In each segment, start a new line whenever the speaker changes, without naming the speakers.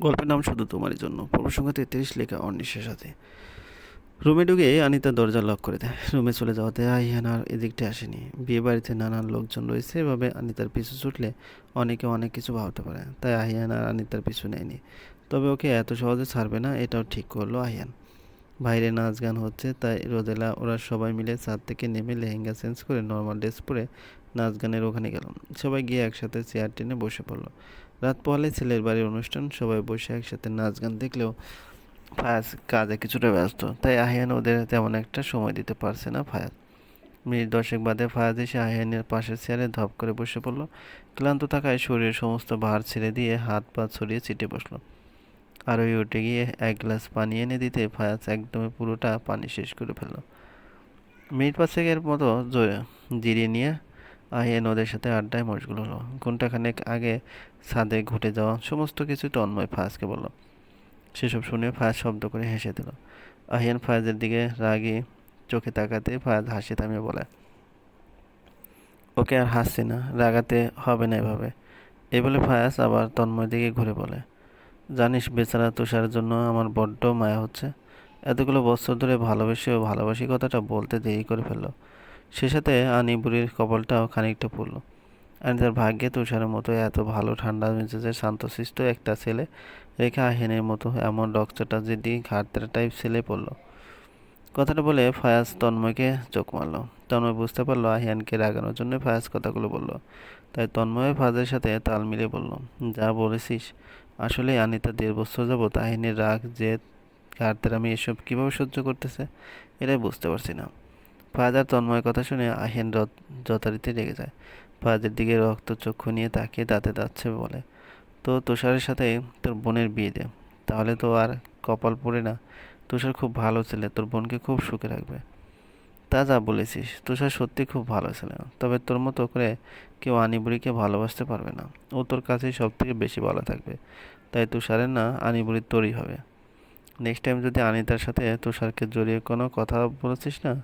গল্পের নাম শুধু তোমারই জন্য। প্রসঙ্গ তেত্রিশ লেখা অনিশ্চের সাথে। রুমে ঢুকে আনিতা দরজা লক করে দেয়। রুমে চলে যাওয়াতে আহিয়ান আর এদিকটা আসেনি। বিয়ে বাড়িতে নানান লোকজন রয়েছে, এভাবে আনিতার পিছু ছুটলে অনেকে অনেক কিছু ভাবতে পারে। তাই আহিয়ান আর আনিতার পিছু নেয়নি। তবে ওকে এত সহজে ছাড়বে না, এটাও ঠিক করল আহিয়ান বাইরে নাচ গান হচ্ছে, তাই রোদেলা, ওরা সবাই মিলে ছাদ থেকে নেমে লেহেঙ্গা চেঞ্জ করে নর্মাল ড্রেস পরে নাচ গানের ওখানে গেল। সবাই গিয়ে একসাথে চেয়ার টেনে বসে পড়ল। রাত পোহালে ছেলের বাড়ির অনুষ্ঠান, সবাই বসে একসাথে নাচ গান দেখলেও ফায়াজ কাজে কিছুটা ব্যস্ত। তাই আহিয়ান ওদের তেমন একটা সময় দিতে পারছে না ফায়াজ। মিনিট দশেক বাদে ফায়াজ এসে আহিয়ানের পাশের চেয়ারে ধপ করে বসে পড়ল। ক্লান্ত থাকায় শরীরের সমস্ত ভার ছেড়ে দিয়ে হাত পা ছড়িয়ে চিটে বসল। আর ওই উঠে গিয়ে এক গ্লাস পানি এনে দিতে ফায়াজ একদমই পুরোটা পানি শেষ করে ফেলল। মিনিট পাঁচেকের মতো জ- জিরিয়ে নিয়ে আহিয়ান ওদের সাথে আড্ডায় মশগুল হলো ঘন্টাখানেক আগে ছাদে ঘটে যাওয়া সমস্ত কিছু তন্ময় ফায়াজকে বলল। সেসব শুনে ফায়াজ শব্দ করে হেসে দিল। আহিয়ান ফায়াজের দিকে রাগি চোখে তাকাতে ফায়াজ হাসি থামিয়ে বলে, ওকে আর হাসছি না, রাগাতে হবে না এভাবে। এই বলে ফায়াজ আবার তন্ময় দিকে ঘুরে বলে, জানিস বেচারা তুষারের জন্য আমার বড্ড মায়া হচ্ছে। এতগুলো বছর ধরে ভালোবেসে ও ভালোবাসি কথাটা বলতে দেরি করে ফেলল। সে সাথে আনি বুড়ির কপালটাও খানিকটা পড়ল। আর তার ভাগ্যে তুষারের মতো এত ভালো ঠান্ডা মেজাজের শান্তশিষ্ট একটা ছেলে রেখা আহিনের মতো এমন রক্তটা যদি ঘাটতের টাইপ ছেলে পড়ল। কথাটা বলে ফায়াজ তন্ময়কে চোখ মারলো। তন্ময় বুঝতে পারল আহিয়ানকে রাগানোর জন্য ফায়াজ কথাগুলো বলল। তাই তন্ময় ফায়াজের সাথে তাল মিলিয়ে বলল, যা বলেছিস, আসলে আনিতা দেড় বছর যাবৎ আহিনের রাগ যে ঘাটতের আমি এসব কীভাবে সহ্য করতেছে, এটাই বুঝতে পারছি না। ফায়াজ আর তন্ময়ের কথা শুনে আহিয়ান যত- যথারীতি রেগে যায়। ফায়াজের দিকে রক্ত চক্ষু নিয়ে তাকিয়ে দাঁতে দাচ্ছে বলে, তো তুষারের সাথে তোর বোনের বিয়ে দে। তাহলে তো আর কপাল পড়ে না। তুষার খুব ভালো ছেলে, তোর বোনকে খুব সুখে রাখবে। তা যা বলেছিস, তুষার সত্যি খুব ভালো ছেলে। তবে তোর মতো করে কেউ আনিবুড়িকে ভালোবাসতে পারবে না। ও তোর কাছেই সব থেকে বেশি ভালো থাকবে। তাই তুষারের না আনিবুড়ির তোরই হবে। নেক্সট টাইম যদি আনিতার সাথে তুষারকে জড়িয়ে কোনো কথা বলেছিস না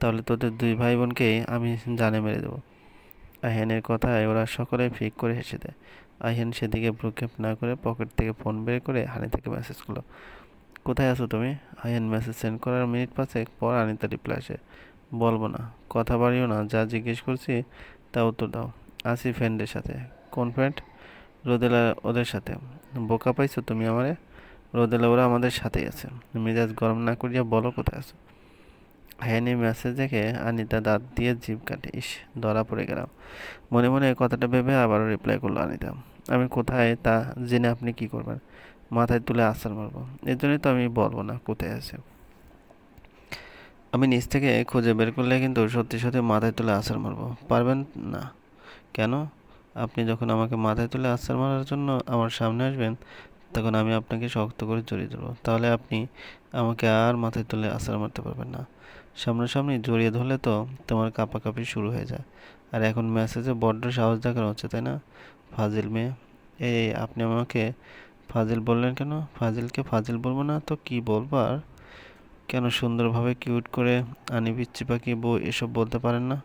তাহলে তোদের দুই ভাই বোনকেই আমি জানে মেরে দেবো। আহিয়ানের কথায় ওরা সকলে ফিক করে হেসে দেয়। আহিয়ান সেদিকে ভ্রুক্ষেপ না করে পকেট থেকে ফোন বের করে হানি থেকে মেসেজ করল, কোথায় আছো তুমি? আহিয়ান মেসেজ সেন্ড করার মিনিট পাঁচেক পর আনিতা রিপ্লাই আসে, বলব না, কথা বাড়িও না, যা জিজ্ঞেস করছি তা উত্তর দাও। আসি ফ্রেন্ডের সাথে, কোন ফ্রেন্ড রোদেলা ওদের সাথে। বোকা পাইছো তুমি আমারে? রোদেলা, ওরা আমাদের সাথেই আছে। মেজাজ গরম না করিয়া বলো কোথায় আছো? হায়ানি মেসেজ দেখে আনিতা দাঁত দিয়ে জিভ কাটে। ইস, ধরা পড়ে গেলাম। মনে মনে কথাটা ভেবে আবারও রিপ্লাই করল আনিতা। আমি কোথায়, তা জেনে আপনি কি করবেন? মাথায় তুলে আসার মারবো। এর জন্যই তো আমি বলব না কোথায় আছে। আমি নিচ থেকে খুঁজে বের করলে কিন্তু সত্যি সত্যি মাথায় তুলে আসার মারবো। পারবেন না। কেন? আপনি যখন আমাকে মাথায় তুলে আসার মারার জন্য আমার সামনে আসবেন তখন আমি আপনাকে শক্ত করে জড়িয়ে ধরবো। তাহলে আপনি আমাকে আর মাথায় তুলে আসার মারতে পারবেন না। সামনাসামনি জড়িয়ে ধরলে তো তোমার কাঁপাকাঁপি শুরু হয়ে যায়। আর এখন মেসেজে বড্ড সাহস দেখানো হচ্ছে, তাই না? ফাজিল মেয়ে। এই আপনি আমাকে ফাজিল বললেন কেন? ফাজিলকে ফাজিল বলব না তো কি আর? কেন সুন্দরভাবে কিউট করে আনি পিচ্ছি পাখি বউ এসব বলতে পারেন না?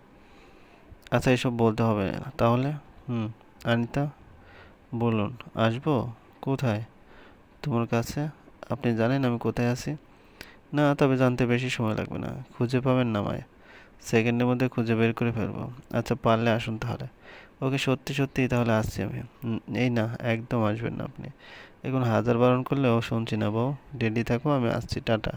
আচ্ছা এসব বলতে হবে না। তাহলে? হুম, আনিতা? বলুন, আসব? কোথায়? তোমার কাছে। আপনি জানেন আমি কোথায় আছি। না, তবে জানতে বেশি সময় লাগবে না। খুঁজে পাবেন না আমায়। সেকেন্ডের মধ্যে খুঁজে বের করে ফেলব। আচ্ছা পারলে আসুন তাহলে। ওকে, সত্যি সত্যি, তাহলে আসছি আমি। এই না, একদম আসবেন না আপনি। এখন হাজার বারণ করলেও শুনছি না বউ। রেডি থাকো, আমি আসছি। টাটা।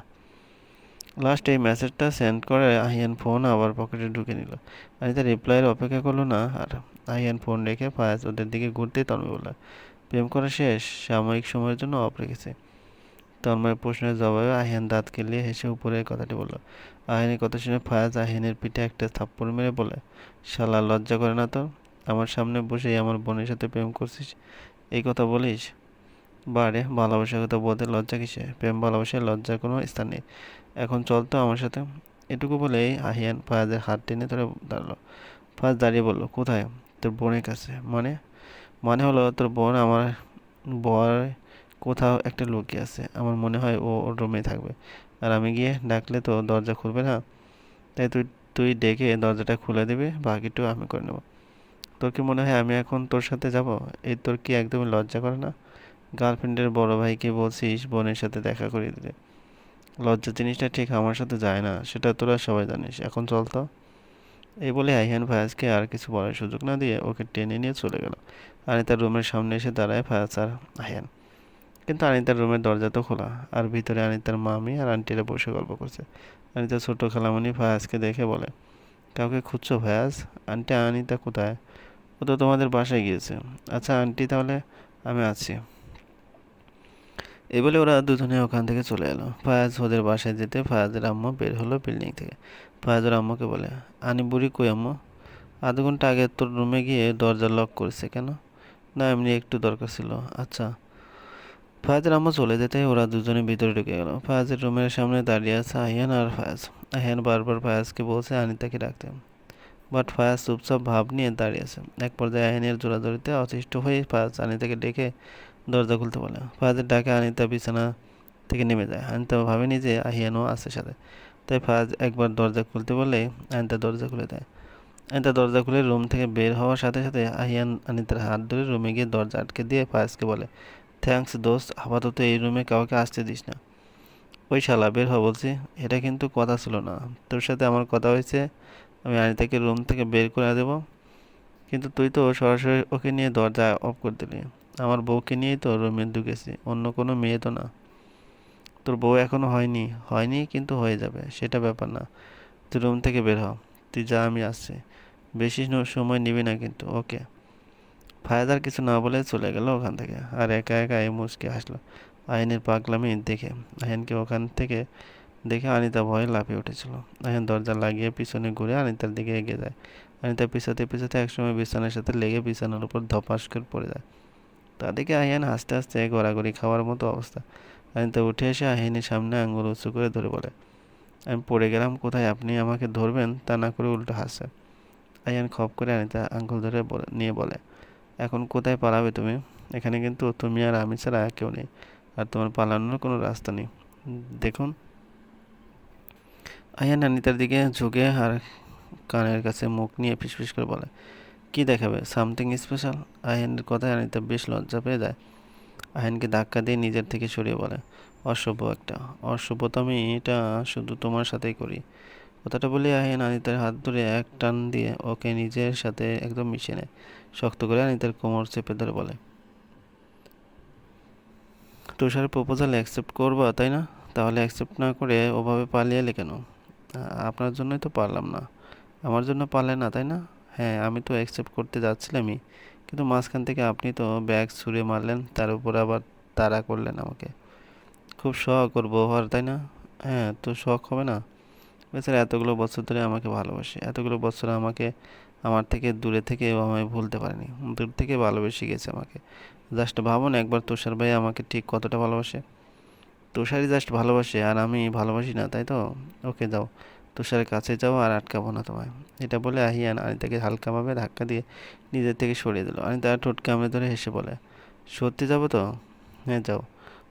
লাস্ট এই মেসেজটা সেন্ড করে আহিয়ান ফোন আবার পকেটে ঢুকে নিল। আর তার রিপ্লাইয়ের অপেক্ষা করল না, আর আহিয়ান ফোন রেখে ফায়াজ ওদের দিকে ঘুরতেই তন্ময় বলল প্রেম করা শেষ, সাময়িক সময়ের জন্য অফ রেখেছে। তন্ময়ের প্রশ্নের জবাবে আহিয়ান দাঁত কেলিয়ে হেসে উপরে কথাটি বলল, আহিনের কথা শুনে ফায়াজ আহিনের পিঠে একটা থাপ্পড় মেরে বলে, শালা, লজ্জা করে না তো আমার সামনে বসেই আমার বোনের সাথে প্রেম করছিস? এই কথা বলিস? বারে ভালোবাসার কথা বলতে লজ্জা কিসে? প্রেম, ভালোবাসায় লজ্জার কোনো স্থান নেই। এখন চল তো আমার সাথে। এটুকু বলেই আহিয়ান ফায়াজের হাত টেনে ধরে দাঁড়াল। ফায়াজ দাঁড়িয়ে বলল, কোথায়? তোর বোনের কাছে। মানে? মানে হলো তোর বোন আমার বর কোথাও একটা লুকিয়ে আছে। আমার মনে হয় ও ওর রুমে থাকবে। আর আমি গিয়ে ডাকলে তো দরজা খুলবে না। তাই তুই তুই ডেকে দরজাটা খুলে দিবি, বাকিটুকু আমি করে নেব। তোর কি মনে হয় আমি এখন তোর সাথে যাব? এই তোর কি একদমই লজ্জা করে না? গার্লফ্রেন্ডের বড় ভাইকে বলছিস বোনের সাথে দেখা করিয়ে দিতে। লজ্জা জিনিসটা ঠিক আমার সাথে যায় না, সেটা তোরা সবাই জানিস। এখন চল তো। এই বলে আইহান ফায়াজকে আর কিছু বলার সুযোগ না দিয়ে ওকে টেনে নিয়ে চলে গেল। আনিতার রুমের সামনে এসে দাঁড়ায় ফায়াজ আর আইহান। কিন্তু আনিতার রুমের দরজা তো খোলা, আর ভিতরে আনিতার মামি আর আন্টিরা বসে গল্প করছে। আনিতার ছোট খালামণি ফায়াজকে দেখে বলে, কাউকে খুঁজছো ফায়াজ? আন্টি, আনিতা কোথায়? ও তো তোমাদের বাসায় গিয়েছে। আচ্ছা আন্টি, তাহলে আমি আছি। এই বলে ওরা দুজনে ওখান থেকে চলে এলো। ফায়াজ ওদের বাসায় যেতে ফায়াজের আম্মু বের হলো বিল্ডিং থেকে। ফায়াজের আম্মুকে বলে, আনি বুড়ি কই আম্মু? আধ ঘণ্টা আগে তোর রুমে গিয়ে দরজা লক করেছে কেন? না, এমনি একটু দরকার ছিল। আচ্ছা। ফায়াজের আম্মু চলে যেতে ওরা দুজনে ভিতরে ঢুকে গেল। ফায়াজের রুমের সামনে দাঁড়িয়ে আছে আহিয়ান আর ফায়াজ। আহিয়ান বারবার ফায়াজকে বলছে, আনিতাকে ডাকতে। বাট ফায়াজ চুপচাপ ভাব নিয়ে দাঁড়িয়ে আছে। এক পর্যায়ে আহিনের জোড়াজোড়িতে অতিষ্ঠ হয়ে ফায়াজ আনিতাকে ডেকে দরজা খুলতে বলে। ফায়াজের ডাকে আনিতা বিছানা থেকে নেমে যায়। আনিতা ভাবেনি যে আহিয়ানও আছে সাথে। তাই ফায়াজ একবার দরজা খুলতে বললেই আনিতা দরজা খুলে দেয়। আনিতা দরজা খুলে রুম থেকে বের হওয়ার সাথে সাথে আহিয়ান আনিতার হাত ধরে রুমে গিয়ে দরজা আটকে দিয়ে ফায়াজকে বলে, থ্যাঙ্কস দোস্ত, আপাতত এই রুমে কাউকে আসতে দিস না। ওই শালা, বের হ বলছি। এটা কিন্তু কথা ছিল না। তোর সাথে আমার কথা হয়েছে। আমি আনিতাকে রুম থেকে বের করে দেবো। কিন্তু তুই তো সরাসরি ওকে নিয়ে দরজা অফ করে দিলি। আমার বউকে নিয়েই তো রুমে ঢুকেছি অন্য কোনো মেয়ে তো না। তোর বউ এখনও হয়নি। হয়নি কিন্তু হয়ে যাবে। সেটা ব্যাপার না। তুই রুম থেকে বের হ। তুই যা, আমি আসছি। বেশি সময় নিবি না কিন্তু। ওকে। ফায়দার কিছু না বলে চলে গেল ওখান থেকে। আর একা একা এই মুচকে আসলো আইনের পাগলামি দেখে। আইনকে ওখান থেকে দেখে আনিতা ভয়ে লাফিয়ে উঠেছিল। আইন দরজা লাগিয়ে পিছনে ঘুরে আনিতার দিকে এগিয়ে যায়। অনিতা পিছাতে পিছাতে একসময় বিছানার সাথে লেগে বিছানার উপর ধপাস করে পড়ে যায়। তাদেরকে আহিয়ান হাসতে হাসতে গড়াগড়ি খাওয়ার মতো অবস্থা। অনিতা উঠে এসে আহিনের সামনে আঙুল উঁচু করে ধরে বলে, আমি পড়ে গেলাম, কোথায় আপনি আমাকে ধরবেন? তা না করে উল্টো হাসছে আয়ান খপ করে আনিতা আঙ্গুল ধরে নিয়ে বলে, এখন কোথায় পালাবে তুমি? এখানে কিন্তু তুমি আর আমি ছাড়া কেউ নেই, আর তোমার পালানোর কোনো রাস্তা নেই। দেখুন। আয়ান আনিতার দিকে ঝুঁকে আর কানের কাছে মুখ নিয়ে ফিসফিস করে বলে কি দেখাবে? Something special? আয়নের কথায় আনিতা বেশ লজ্জা পেয়ে যায়। আয়নকে ধাক্কা দিয়ে নিজের থেকে সরিয়ে বলে অসভ্য একটা অসভ্য তো আমি এটা শুধু তোমার সাথেই করি। কথাটা বলে আহিন আনিতার হাত ধরে এক টান দিয়ে ওকে নিজের সাথে একদম মিশিয়ে নেয়। শক্ত করে আনিতার কোমর চেপে ধরে বলে, তুষার প্রপোজাল অ্যাকসেপ্ট করবা, তাই না? তাহলে অ্যাকসেপ্ট না করে ওভাবে পালিয়ে এলে কেন? আপনার জন্যই তো পারলাম না। আমার জন্য পারলে না, তাই না? হ্যাঁ আমি তো অ্যাকসেপ্ট করতে যাচ্ছিলামই। কিন্তু মাঝখান থেকে আপনি তো ব্যাগ ছুঁড়ে মারলেন, তার উপর আবার তাড়া করলেন আমাকে। খুব শখ ওর ব্যবহার, তাই না? হ্যাঁ তো শখ হবে না? বেচারা এতগুলো বছর ধরে আমাকে ভালোবাসে, এতগুলো বছর আমাকে, আমার থেকে দূরে থেকে আমায় ভুলতে পারেনি। দূর থেকে ভালোবেসে গেছে আমাকে। জাস্ট ভাবুন একবার তুষার ভাই আমাকে ঠিক কতটা ভালোবাসে। তুষারই জাস্ট ভালোবাসে, আর আমি ভালোবাসি না, তাই তো? ওকে যাও। তুষারের কাছে যাও আর আটকাবো না তোমায়। এটা বলে আহিয়ান আনিতাকে হালকাভাবে ধাক্কা দিয়ে নিজের থেকে সরিয়ে দিল। আনিতা ঠোঁট কামড়ে ধরে হেসে বলে, সত্যি যাব তো? হ্যাঁ যাও।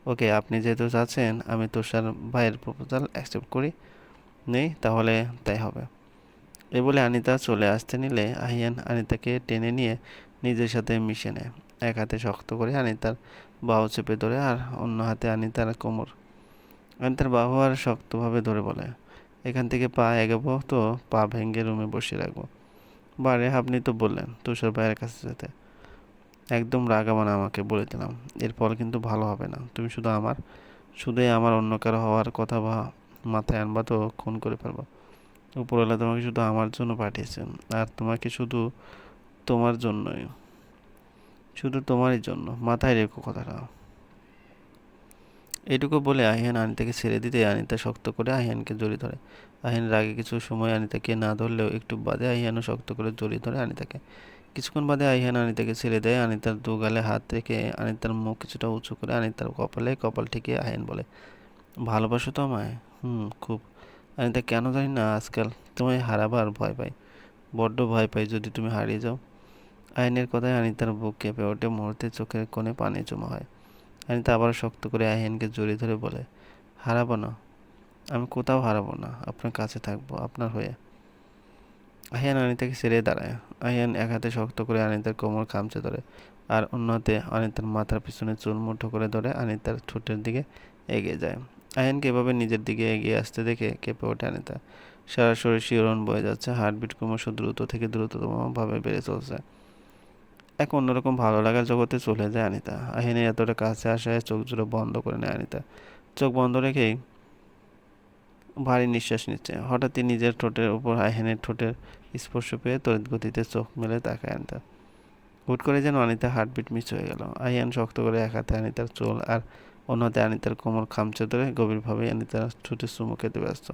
ওকে, আপনি যেহেতু চাচ্ছেন আমি তুষার ভাইয়ের প্রপোজাল অ্যাকসেপ্ট করি। নেই, তাহলে তাই হবে। এ বলে আনিতা চলে আসতে নিলে আহিয়ান আনিতাকে টেনে নিয়ে নিজের সাথে মিশে নেয়। এক হাতে শক্ত করে আনিতার বাহু চেপে ধরে আর অন্য হাতে আনিতার কোমর। আনিতার বাহু আর শক্তভাবে ধরে বলে এখান থেকে পা এগাবো, তো পা ভেঙে রুমে বসে রাখব। বারে, আপনি তো বললেন তুষার ভাইয়ের কাছে যেতে। একদম রাগাবানা আমাকে বলে দিলাম। এরপর কিন্তু ভালো হবে না। তুমি শুধু আমার, শুধুই আমার অন্য কারও হওয়ার কথা বা মাথায় আনবা তো খুন করে ফেলব। উপরওয়ালা তোমাকে শুধু আমার জন্য পাঠিয়েছেন আর তোমাকে শুধু তোমার জন্যই। শুধু তোমারই জন্য। মাথায় রেখো কথাটা। এইটুকু বলে আহিয়ান আনিতাকে ছেড়ে দিতে আনিতা শক্ত করে আহিয়ানকে জড়িয়ে ধরে। আহিয়ান রাগে কিছু সময় আনিতাকে না ধরলেও একটু বাদে আহিয়ানও শক্ত করে জড়িয়ে ধরে আনিতাকে। কিছুক্ষণ বাদে আহিয়ান আনিতাকে ছেড়ে দেয়। আনিতার দু গালে হাত রেখে আনিতার মুখ কিছুটা উঁচু করে আনিতার কপালে কপাল ঠিকিয়ে আহিয়ান বলে, ভালোবাসো তো আমায়? হুম, খুব। আনিতা, কেন জানি না আজকাল তোমায় হারাবার ভয় পাই। বড্ড ভয় পাই যদি তুমি হারিয়ে যাও। আইনের কথায় আনিতার বুক কেঁপে ওঠে। মুহূর্তে চোখের কোণে পানি জমা হয়। আনিতা আবার শক্ত করে আহিয়ানকে জড়িয়ে ধরে বলে, হারাবো না। আমি কোথাও হারাবো না। আপনার কাছে থাকব, আপনার হয়ে। আহিয়ান আনিতাকে ছেড়ে দাঁড়ায়। আহিয়ান এক হাতে শক্ত করে আনিতার কোমর খামচে ধরে আর অন্যতে অনিতার মাথার পিছনে চুল মুঠো করে ধরে অনিতার ঠোঁটের দিকে এগিয়ে যায়। আয়ানকে এভাবে নিজের দিকে এগিয়ে আসতে দেখে কেঁপে ওঠে অনিতা। সারা শরীর শিহরণ বয়ে যাচ্ছে। হার্টবিট ক্রমশ দ্রুত থেকে দ্রুততমভাবে বেড়ে চলছে। এক অন্যরকম ভালো লাগার জগতে চলে যায় আনিতা। আহিনের এতটা কাছে আসায় চোখ জুড়ে বন্ধ করে নেয় আনিতা। চোখ বন্ধ রেখেই ভারী নিঃশ্বাস নিচ্ছে। হঠাৎই নিজের ঠোঁটের উপর আহিনের ঠোঁটের স্পর্শ পেয়ে তড়িৎ গতিতে চোখ মেলে তাকায় অনিতা হুট করে যেন অনিতা হার্টবিট মিস হয়ে গেল। আহিয়ান শক্ত করে এক হাতে আনিতার চোল আর অন্য হাতে আনিতার কোমর খামচে ধরে গভীরভাবে আনিতার ঠোঁটে চুমু খেতে ব্যস্ত।